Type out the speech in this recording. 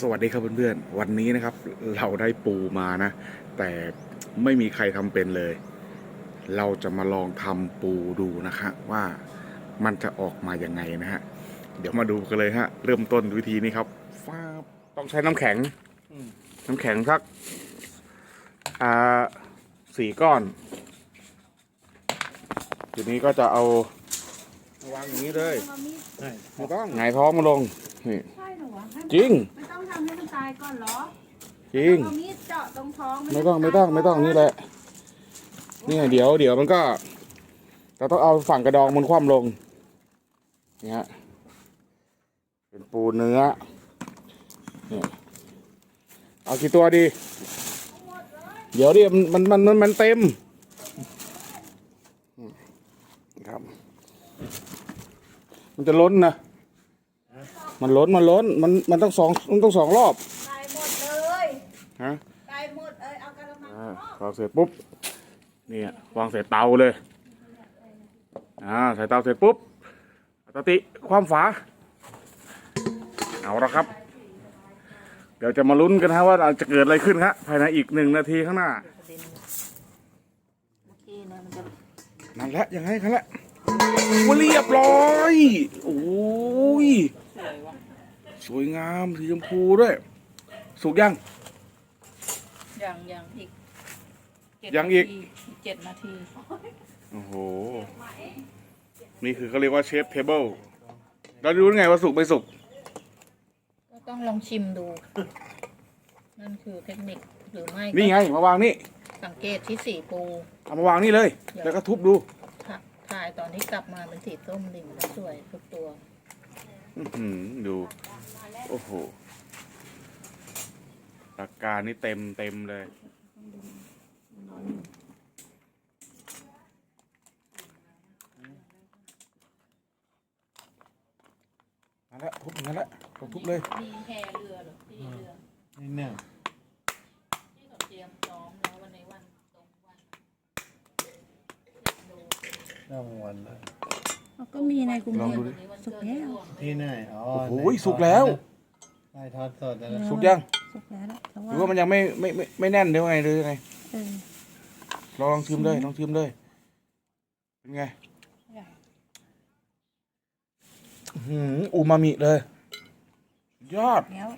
สวัสดีครับเพื่อนๆ วันนี้นะครับ เราได้ปูมานะ แต่ไม่มีใครทำเป็นเลย เราจะมาลองทำปูดูนะคะว่ามันจะออกมาอย่างไงนะฮะ เดี๋ยวมาดูกันเลยฮะ เริ่มต้นวิธีนี้ครับฟ้าบต้องใช้น้ำแข็งน้ำแข็งสักอ่าสี่ก้อน ทีนี้ก็จะเอาวางอย่างนี้เลยเอามีดไม่ต้องหงายท้องมาลง นี่ใช่เหรอวะให้จริง ไม่ต้องทำให้มันตายก่อนเหรอจริง เอามีดเจาะตรงท้องไม่ต้องไม่ต้องไม่ต้องนี่แหละเนี่ยเดี๋ยวเดี๋ยวมันก็เราต้องเอาฝั่งกระดองมันคว่ำลงนี่ฮะเป็นปูเนื้อเนี่ยเอากี่ตัวดี เดี๋ยวดิมันมันมันมันเต็มอืมครับ มันจะล้นนะ มันล้นมันล้นมันมันต้องสองมันต้องสองรอบตายหมดเลยฮะตายหมดเอ้ยเอากระมังอ่าครอบวางเสร็จปุ๊บเนี่ยวางใส่เตาเลยอ่าใส่เตาเสร็จปุ๊บปกติความฝาเอาละครับ เดี๋ยวจะมาลุ้นกันฮะว่าจะเกิดอะไรขึ้นครับภายในอีกหนึ่งนาทีข้างหน้านั่นแหละยังไงกันละโอ้เรียบร้อยโอ้ย สวยงามสีชมพูด้วย สุกยังยังยังอีกเจ็ดยังอีก นาทีเจ็ดนาที โอ้โห นี่คือเขาเรียกว่าเชฟเทเบิลเรารู้ไงว่าสุกไม่สุก ก็ต้องลองชิมดู นั่นคือเทคนิคหรือไม่นี่ไง มาวางนี่ สังเกตที่สีปูเอามาวางนี่เลย แล้วก็ทุบดูถ่าถ่ายตอนที่กลับมาเป็นสีส้มดิ่งแล้วสวยทุกตัว อื้อหือดู โอ้โหตาการนี่เต็มเต็มเลย มาแล้วทุบอย่างนั้นแล้วเราทุบเลยมีแพเรือเหรอที่เรือนี่เนี่ยที่เขาเตรียมซ้อมแล้ววันในวันตรงวันดูรางวัลนะก็มีในกรุงลองเทพดูดิ วันนี้วันเกิดที่ร่วมที่ไหนอ๋อโอ้โหในสุกแล้ว ได้ทอดสดแล้วสุกยังสุกแล้วแหละแต่หว่ารือว่ามันยังไม่ไม่ไม่ไม่แน่นเดี๋ยวไงหรือไงเออลองลองชิมเลยลองชิมเลยเป็นไงอื้อหืออูมามิเลยยอดแล้ว